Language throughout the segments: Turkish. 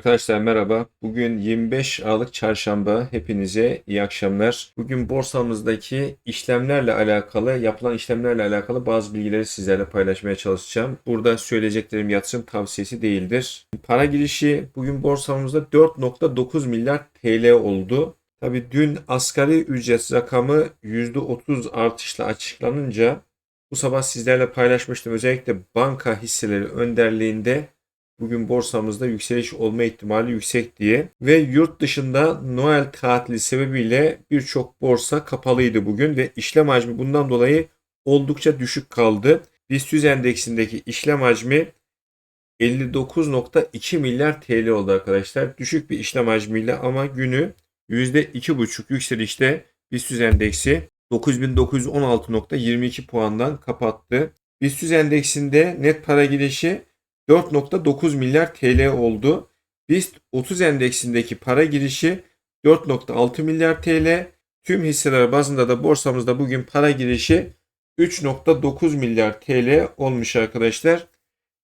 Arkadaşlar merhaba. Bugün 25 Aralık Çarşamba. Hepinize iyi akşamlar. Bugün borsamızdaki işlemlerle alakalı, yapılan işlemlerle alakalı bazı bilgileri sizlerle paylaşmaya çalışacağım. Burada söyleyeceklerim yatırım tavsiyesi değildir. Para girişi bugün borsamızda 4.9 milyar TL oldu. Tabii dün asgari ücret rakamı %30 artışla açıklanınca bu sabah sizlerle paylaşmıştım. Özellikle banka hisseleri önderliğinde bugün borsamızda yükseliş olma ihtimali yüksek diye. Ve yurt dışında Noel tatili sebebiyle birçok borsa kapalıydı bugün ve işlem hacmi bundan dolayı oldukça düşük kaldı. BIST 100 endeksindeki işlem hacmi 59.2 milyar TL oldu arkadaşlar. Düşük bir işlem hacmiyle ama günü %2,5 yükselişte BIST 100 endeksi 9916.22 puandan kapattı. BIST 100 endeksinde net para girişi 4.9 milyar TL oldu. BIST 30 endeksindeki para girişi 4.6 milyar TL. Tüm hisseler bazında da borsamızda bugün para girişi 3.9 milyar TL olmuş arkadaşlar.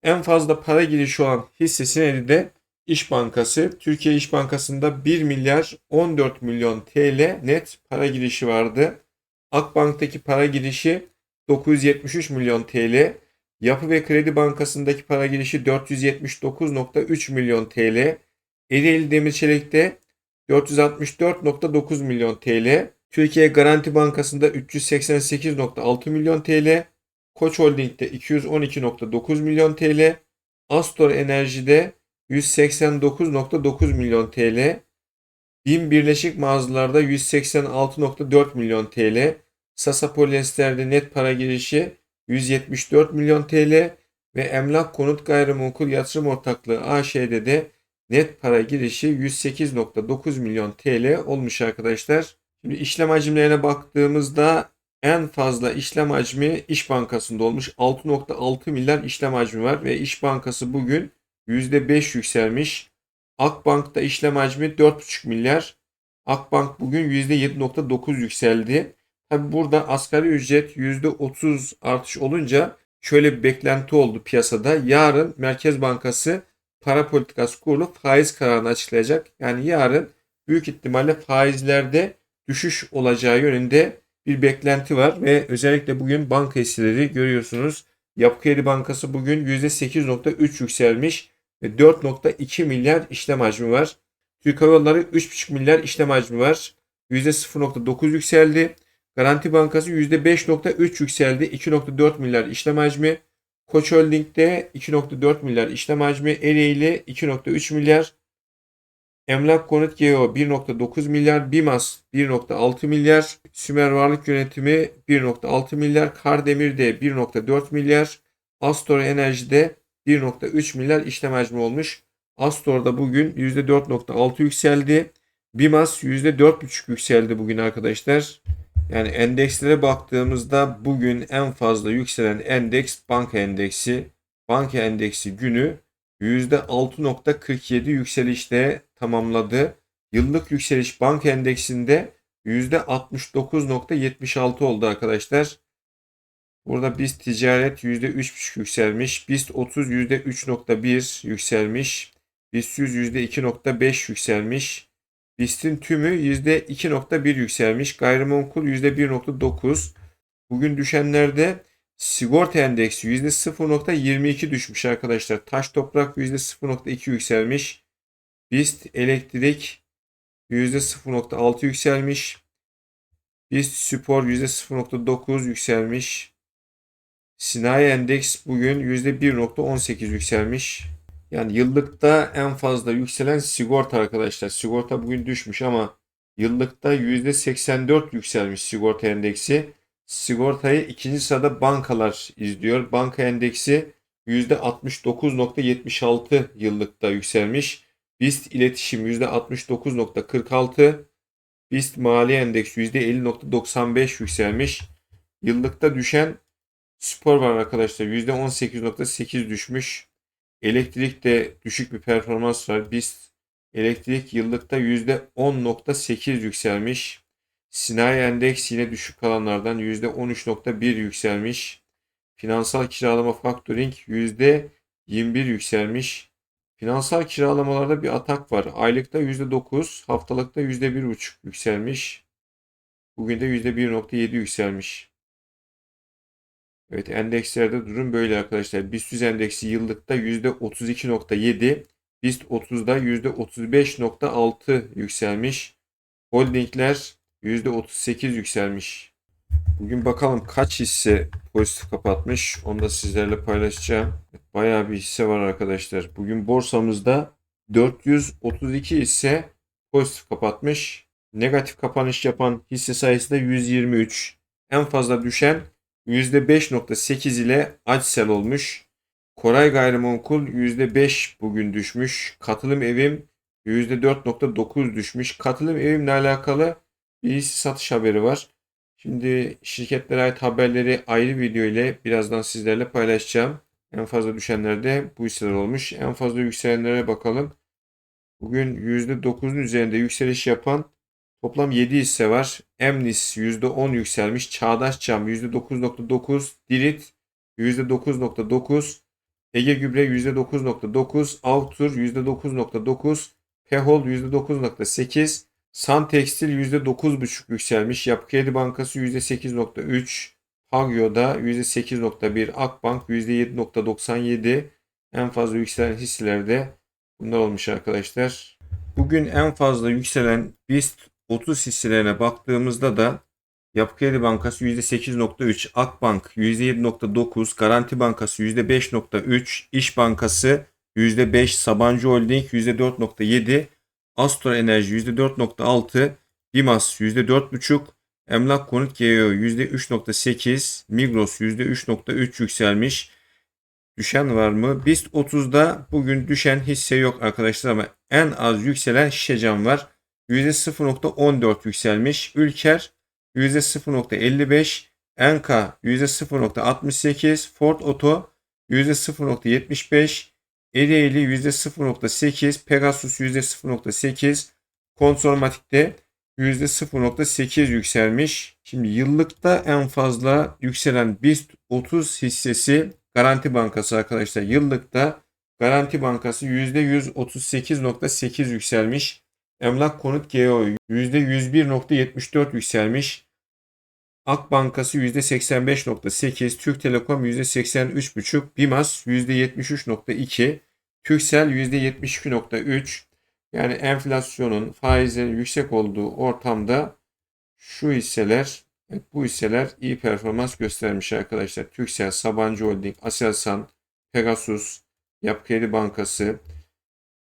En fazla para girişi olan hisse senedi de İş Bankası. Türkiye İş Bankası'nda 1 milyar 14 milyon TL net para girişi vardı. Akbank'taki para girişi 973 milyon TL. Yapı ve Kredi Bankası'ndaki para girişi 479.3 milyon TL. Ereğli Demir Çelik'te 464.9 milyon TL. Türkiye Garanti Bankası'nda 388.6 milyon TL. Koç Holding'de 212.9 milyon TL. Astor Enerji'de 189.9 milyon TL. BİM Birleşik Mağazalar'da 186.4 milyon TL. Sasa Polyester'de net para girişi 174 milyon TL ve Emlak Konut Gayrimenkul Yatırım Ortaklığı AŞ'de de net para girişi 108.9 milyon TL olmuş arkadaşlar. Şimdi işlem hacimlerine baktığımızda en fazla işlem hacmi İş Bankası'nda olmuş. 6.6 milyar işlem hacmi var ve İş Bankası bugün %5 yükselmiş. Akbank'ta işlem hacmi 4.5 milyar. Akbank bugün %7.9 yükseldi. Tabi burada asgari ücret %30 artış olunca şöyle bir beklenti oldu piyasada. Yarın Merkez Bankası para politikası kurulu faiz kararını açıklayacak. Yani yarın büyük ihtimalle faizlerde düşüş olacağı yönünde bir beklenti var ve özellikle bugün banka hisseleri görüyorsunuz. Yapı Kredi Bankası bugün %8.3 yükselmiş ve 4.2 milyar işlem hacmi var. Türk Hava Yolları 3.5 milyar işlem hacmi var. %0.9 yükseldi. Garanti Bankası %5.3 yükseldi. 2.4 milyar işlem hacmi. Koç Holding'de 2.4 milyar işlem hacmi. Ereğli 2.3 milyar. Emlak Konut GEO 1.9 milyar. Bimas 1.6 milyar. Sümer Varlık Yönetimi 1.6 milyar. Kardemir'de 1.4 milyar. Astor Enerji'de 1.3 milyar işlem hacmi olmuş. Astor'da bugün %4.6 yükseldi. Bimas %4.5 yükseldi bugün arkadaşlar. Yani endekslere baktığımızda bugün en fazla yükselen endeks banka endeksi. Banka endeksi günü %6.47 yükselişte tamamladı. Yıllık yükseliş banka endeksinde %69.76 oldu arkadaşlar. Burada BIST ticaret %3.5 yükselmiş. BIST 30 %3.1 yükselmiş. BIST 100 %2.5 yükselmiş. BIST'in tümü %2.1 yükselmiş. Gayrimenkul %1.9. Bugün düşenlerde sigorta endeksi %0.22 düşmüş arkadaşlar. Taş toprak %0.2 yükselmiş. BIST elektrik %0.6 yükselmiş. BIST spor %0.9 yükselmiş. Sinayi endeks bugün %1.18 yükselmiş. Yani yıllıkta en fazla yükselen sigorta arkadaşlar. Sigorta bugün düşmüş ama yıllıkta %84 yükselmiş sigorta endeksi. Sigortayı ikinci sırada bankalar izliyor. Banka endeksi %69.76 yıllıkta yükselmiş. BIST iletişim %69.46. BIST mali endeks %50.95 yükselmiş. Yıllıkta düşen spor var arkadaşlar. %18.8 düşmüş. Elektrikte düşük bir performans var. BIST elektrik yıllıkta %10.8 yükselmiş. Sinayi endeks yine düşük kalanlardan %13.1 yükselmiş. Finansal kiralama factoring %21 yükselmiş. Finansal kiralamalarda bir atak var. Aylıkta %9, haftalıkta %1,5 yükselmiş. Bugün de %1,7 yükselmiş. Evet endekslerde durum böyle arkadaşlar. BIST endeksi yıllıkta %32.7, BIST 30'da %35.6 yükselmiş. Holdingler %38 yükselmiş. Bugün bakalım kaç hisse pozitif kapatmış. Onu da sizlerle paylaşacağım. Bayağı bir hisse var arkadaşlar. Bugün borsamızda 432 hisse pozitif kapatmış. Negatif kapanış yapan hisse sayısı da 123. En fazla düşen %5.8 ile Açsel olmuş. Koray Gayrimenkul %5 bugün düşmüş. Katılım evim %4.9 düşmüş. Katılım evimle alakalı bir hisse satış haberi var. Şimdi şirketlere ait haberleri ayrı video ile birazdan sizlerle paylaşacağım. En fazla düşenlerde bu hisseler olmuş. En fazla yükselenlere bakalım. Bugün %9'un üzerinde yükseliş yapan toplam 7 hisse var. Emnis %10 yükselmiş. Çağdaş Cam %9.9. Dirit %9.9. Ege Gübre %9.9. Avtur %9.9. Pehol %9.8. San Tekstil %9.5 yükselmiş. Yapı Kredi Bankası %8.3. Pagyo'da %8.1. Akbank %7.97. En fazla yükselen hisselerde bunlar olmuş arkadaşlar. Bugün en fazla yükselen BIST 30 hisselerine baktığımızda da Yapı Kredi Bankası %8.3, Akbank %7.9, Garanti Bankası %5.3, İş Bankası %5, Sabancı Holding %4.7, Astor Enerji %4.6, Bimas %4.5, Emlak Konut GEO %3.8, Migros %3.3 yükselmiş. Düşen var mı? BIST 30'da bugün düşen hisse yok arkadaşlar ama en az yükselen Şişecam var. %0.14 yükselmiş. Ülker %0.55, Enka %0.68, Ford Auto %0.75, Ereğli %0.8, Pegasus %0.8, Konsormatik'te %0.8 yükselmiş. Şimdi yıllıkta en fazla yükselen BIST 30 hissesi Garanti Bankası arkadaşlar. Yıllıkta Garanti Bankası %138.8 yükselmiş. Emlak Konut GEO %101.74 yükselmiş. Ak Bankası %85.8, Türk Telekom %83.5, Bimas %73.2, Türksel %72.3. Yani enflasyonun, faizlerin yüksek olduğu ortamda şu hisseler, bu hisseler iyi performans göstermiş arkadaşlar. Türksel, Sabancı Holding, Aselsan, Pegasus, Yapı Kredi Bankası.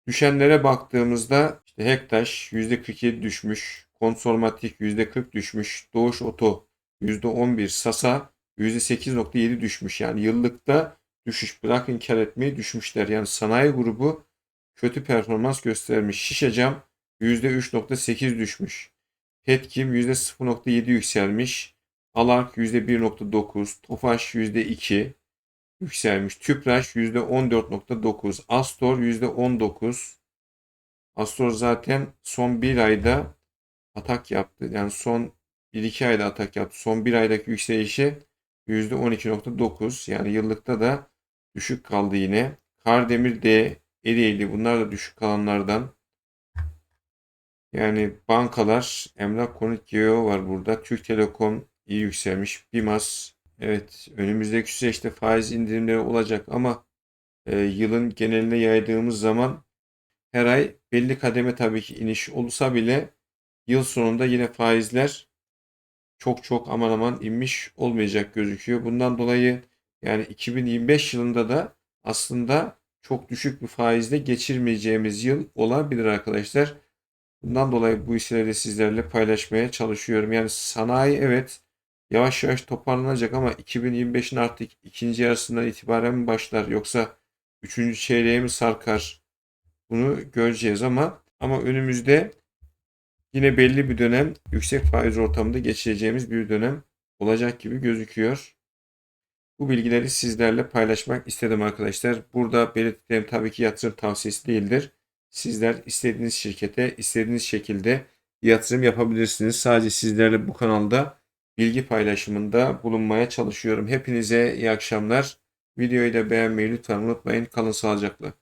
Düşenlere baktığımızda Hektaş %47 düşmüş, Konsormatik %40 düşmüş, Doğuş Oto %11, Sasa %8.7 düşmüş. Yani yıllıkta düşüş bırakın kar etmeyi düşmüşler. Yani sanayi grubu kötü performans göstermiş. Şişecam %3.8 düşmüş. Petkim %0.7 yükselmiş. Alark %1.9, Tofaş %2 yükselmiş. Tüpraş %14.9, Astor %19. Astor zaten son bir ayda atak yaptı. Yani son 1-2 ayda atak yaptı. Son bir aydaki yükselişi %12.9. Yani yıllıkta da düşük kaldı yine. Kardemir D, Ereğli bunlar da düşük kalanlardan. Yani bankalar, emlak konut GEO var burada. Türk Telekom iyi yükselmiş. Bimas evet önümüzdeki süreçte faiz indirimleri olacak ama e, yılın geneline yaydığımız zaman her ay belli kademe tabii ki iniş olsa bile yıl sonunda yine faizler çok çok aman aman inmiş olmayacak gözüküyor. Bundan dolayı yani 2025 yılında da aslında çok düşük bir faizle geçirmeyeceğimiz yıl olabilir arkadaşlar. Bundan dolayı bu hisseleri sizlerle paylaşmaya çalışıyorum. Yani sanayi evet yavaş yavaş toparlanacak ama 2025'in artık ikinci yarısından itibaren mi başlar yoksa üçüncü çeyreğe mi sarkar? Bunu göreceğiz ama ama önümüzde yine belli bir dönem yüksek faiz ortamında geçireceğimiz bir dönem olacak gibi gözüküyor. Bu bilgileri sizlerle paylaşmak istedim arkadaşlar. Burada belirttiklerim tabii ki yatırım tavsiyesi değildir. Sizler istediğiniz şirkete istediğiniz şekilde yatırım yapabilirsiniz. Sadece sizlerle bu kanalda bilgi paylaşımında bulunmaya çalışıyorum. Hepinize iyi akşamlar. Videoyu da beğenmeyi lütfen unutmayın. Kalın sağlıcakla.